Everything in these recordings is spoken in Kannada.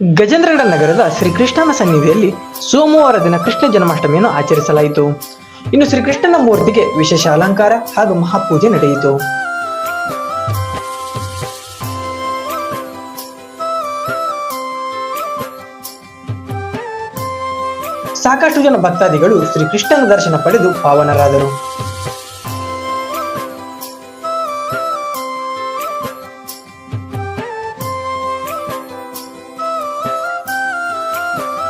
ಗಜೇಂದ್ರಗಡ ನಗರದ ಶ್ರೀಕೃಷ್ಣನ ಸನ್ನಿಧಿಯಲ್ಲಿ ಸೋಮವಾರ ದಿನ ಕೃಷ್ಣ ಜನ್ಮಾಷ್ಟಮಿಯನ್ನು ಆಚರಿಸಲಾಯಿತು. ಇನ್ನು ಶ್ರೀಕೃಷ್ಣನ ಮೂರ್ತಿಗೆ ವಿಶೇಷ ಅಲಂಕಾರ ಹಾಗೂ ಮಹಾಪೂಜೆ ನಡೆಯಿತು. ಸಾಕಷ್ಟು ಜನ ಭಕ್ತಾದಿಗಳು ಶ್ರೀಕೃಷ್ಣನ ದರ್ಶನ ಪಡೆದು ಪಾವನರಾದರು.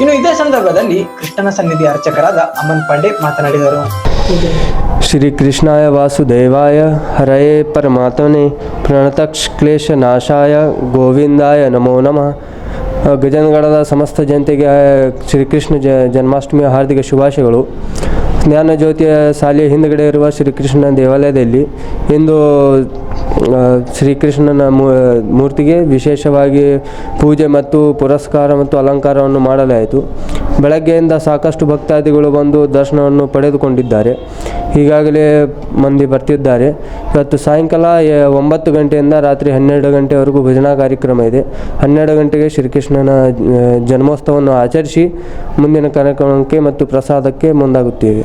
ಇನ್ನು ಇದೇ ಸಂದರ್ಭದಲ್ಲಿ ಕೃಷ್ಣನ ಸನ್ನಿಧಿ ಅರ್ಚಕರಾದ ಅಮನ್ ಪಾಂಡೆ ಮಾತನಾಡಿದರು. ಶ್ರೀ ಕೃಷ್ಣಾಯ ವಾಸುದೇವಾಯ, ಹರಯೇ ಪರಮಾತ್ಮನೆ ಪ್ರಣತಕ್ಷ ಕ್ಲೇಶ ನಾಶಾಯ, ಗೋವಿಂದಾಯ ನಮೋ ನಮಃ. ಗಜನಗಡದ ಸಮಸ್ತ ಜನತೆಗೆ ಶ್ರೀಕೃಷ್ಣ ಜನ್ಮಾಷ್ಟಮಿಯ ಹಾರ್ದಿಕ ಶುಭಾಶಯಗಳು. ಜ್ಞಾನ ಜ್ಯೋತಿಯ ಶಾಲೆಯ ಹಿಂದುಗಡೆ ಇರುವ ಶ್ರೀಕೃಷ್ಣನ ದೇವಾಲಯದಲ್ಲಿ ಇಂದು ಶ್ರೀಕೃಷ್ಣನ ಮೂರ್ತಿಗೆ ವಿಶೇಷವಾಗಿ ಪೂಜೆ ಮತ್ತು ಪುರಸ್ಕಾರ ಮತ್ತು ಅಲಂಕಾರವನ್ನು ಮಾಡಲಾಯಿತು. ಬೆಳಗ್ಗೆಯಿಂದ ಸಾಕಷ್ಟು ಭಕ್ತಾದಿಗಳು ಬಂದು ದರ್ಶನವನ್ನು ಪಡೆದುಕೊಂಡಿದ್ದಾರೆ. ಈಗಾಗಲೇ ಮಂದಿ ಬರ್ತಿದ್ದಾರೆ. ಇವತ್ತು ಸಾಯಂಕಾಲ ಒಂಬತ್ತು ಗಂಟೆಯಿಂದ ರಾತ್ರಿ ಹನ್ನೆರಡು ಗಂಟೆವರೆಗೂ ಭಜನಾ ಕಾರ್ಯಕ್ರಮ ಇದೆ. ಹನ್ನೆರಡು ಗಂಟೆಗೆ ಶ್ರೀಕೃಷ್ಣನ ಜನ್ಮೋತ್ಸವವನ್ನು ಆಚರಿಸಿ ಮುಂದಿನ ಕಾರ್ಯಕ್ರಮಕ್ಕೆ ಮತ್ತು ಪ್ರಸಾದಕ್ಕೆ ಮುಂದಾಗುತ್ತೇವೆ.